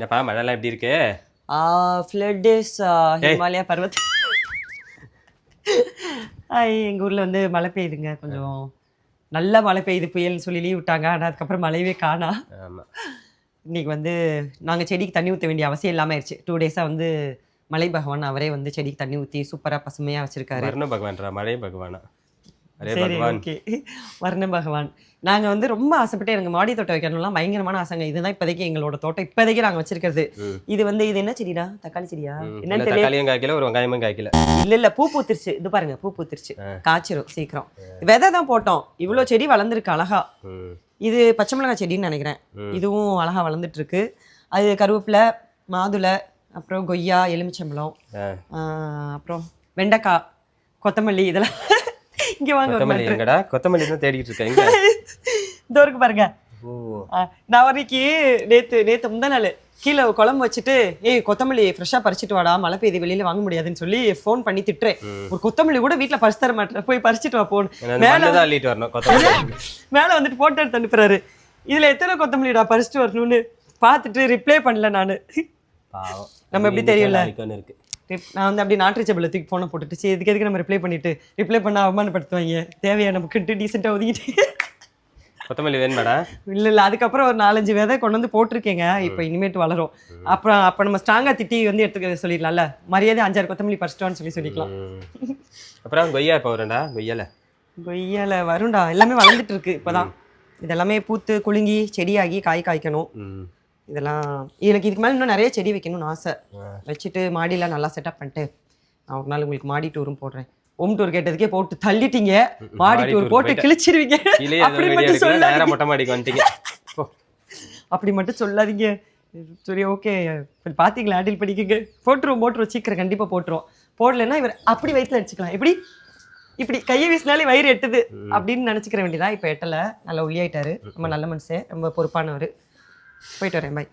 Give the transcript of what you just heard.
என்னப்பா மழைலாம் எப்படி இருக்கு? ஃப்ளட் இஸ் ஹிமாலயா பர்வத் எங்கள் ஊரில் வந்து மழை பெய்யுதுங்க. கொஞ்சம் நல்ல மழை பெய்யுது புயல்னு சொல்லி லீவ் விட்டாங்க. ஆனால் அதுக்கப்புறம் மழையவே காணா. ஆமா. இன்னைக்கு வந்து நாங்கள் செடிக்கு தண்ணி ஊற்ற வேண்டிய அவசியம் இல்லாமல் ஆயிடுச்சு டூ டேஸாக வந்து மலை பகவான் அவரே வந்து செடிக்கு தண்ணி ஊற்றி சூப்பராக பசுமையாக வச்சுருக்காரு. பகவான்ரா மழை பகவானா? சரி ஓகே. வர்ண பகவான். நாங்கள் வந்து ரொம்ப ஆசைப்பட்டு எனக்கு மாடி தோட்டம் வைக்கணும்லாம் பயங்கரமான ஆசைங்க. இதுதான் இப்போதைக்கு எங்களோட தோட்டம். இப்போதைக்கு நாங்கள் வச்சிருக்கிறது. இது வந்து இது என்ன செடிடா? தக்காளி செடியா? தெரியல. தக்காளியும் காய்க்கல ஒரு வெங்காயமும் காய்க்கல. இல்ல இல்ல பூ பூத்துருச்சு. இது பாருங்க பூ பூத்துருச்சு. காய்ச்சிரும் சீக்கிரம். விதை தான் போட்டோம். இவ்வளோ செடி வளர்ந்துருக்கு அழகா. இது பச்சை மிளகாய் செடின்னு நினைக்கிறேன். இதுவும் அழகா வளர்ந்துட்டு இருக்கு அது கருவேப்பிலை மாதுளை அப்புறம் கொய்யா எலுமிச்சம்பழம் அப்புறம் வெண்டைக்காய் கொத்தமல்லி இதெல்லாம் இங்க வாங்க கொத்தமல்லி. எங்கடா? கொத்தமல்லி தான் தேடிட்டு இருக்கேன். இதோ இருக்கு பாருங்க. நான் வரைக்கு நேத்து நேத்து முந்தா நாள். கீழே குழம்பு வச்சுட்டு ஏய் கொத்தமல்லி ஃப்ரெஷ்ஷாக பறிச்சிட்டு வாடா. மழை பெய்யுது வெளியில வாங்க முடியாதுன்னு சொல்லி ஃபோன் பண்ணி திட்டுறேன். ஒரு கொத்தமல்லி கூட வீட்ல பறிச்சு தர மாட்டேன். போய் பறிச்சிட்டு வா போன் தான் அள்ளிட்டு வரணும் கொத்தமல்லி. மேலே வந்துட்டு போட்டோ எடுத்து அனுப்புறாரு. இதுல எத்தனை கொத்தமல்லிடா பறிச்சுட்டு வரணும்னு? பார்த்துட்டு ரிப்ளை பண்ணல நான். நம்ம எப்படி தெரியல? இருக்கு. நான் வந்து அப்படி நாட்டு தூக்கி ஃபோனை போட்டுட்டு சரி இதுக்கு எதுக்கு நம்ம ரிப்ளை பண்ணிட்டு ரிப்ளை பண்ண அவமானப்படுத்துவாங்க? தேவையா? நமக்குன்ட்டு டீசெண்டாக ஒதுக்கிட்டு கொத்தமல்லி வேணுமாடா? இல்ல இல்ல அதுக்கப்புறம் ஒரு நாலஞ்சு விதை கொண்டு வந்து போட்டிருக்கேங்க. இப்போ இனிமேட்டு வளரும். அப்புறம் அப்ப நம்ம ஸ்ட்ராங்கா திட்டி வந்து எடுத்துக்க சொல்லிடலாம்ல? மரியாதை அஞ்சாறு கொத்தமல்லி பறிச்சிட்டோன்னு சொல்லி சொல்லிக்கலாம். அப்புறம் கொய்யா இப்போ வரேன்டா கொய்யால. கொய்யால வரும்டா. எல்லாமே வளர்ந்துட்டு இருக்கு இப்பதான். இதெல்லாமே பூத்து குலுங்கி செடியாகி காய் காய்க்கணும். இதெல்லாம் எனக்கு இதுக்கு மேல இன்னும் நிறைய செடி வைக்கணும்னு ஆசை. வச்சுட்டு மாடியெல்லாம் நல்லா செட்டப் பண்ணிட்டு நான் ஒரு நாள் உங்களுக்கு மாடி டூரும் போடுறேன். ஹோம் டூர் கேட்டதுக்கே போட்டு தள்ளிட்டீங்க. மாடி டூர் போட்டு. கிழிச்சிருவீங்க. அப்படி மட்டும் சொல்லாதீங்க. மொட்டை மாடிக்கு வந்துட்டீங்க. அப்படி மட்டும் சொல்லாதீங்க. சரி ஓகே பாத்தீங்களா? ஹேண்டில் பண்ணிக்கோங்க. போட்டுருவோம் போட்டுருவோம். சீக்கிரம் கண்டிப்பா போட்டுருவோம். போடலைன்னா இவர் அப்படி வயிற்றுல அடிச்சுக்கலாம். எப்படி? இப்படி கையை வீசினாலே வயிறு எட்டுது அப்படின்னு நினச்சிக்கிற வேண்டியதா? இப்போ எட்டல. நல்லா ஒல்லியாயிட்டாரு. ரொம்ப நல்ல மனுஷன். ரொம்ப பொறுப்பானவர். போயிட்டு வரேன் பாய்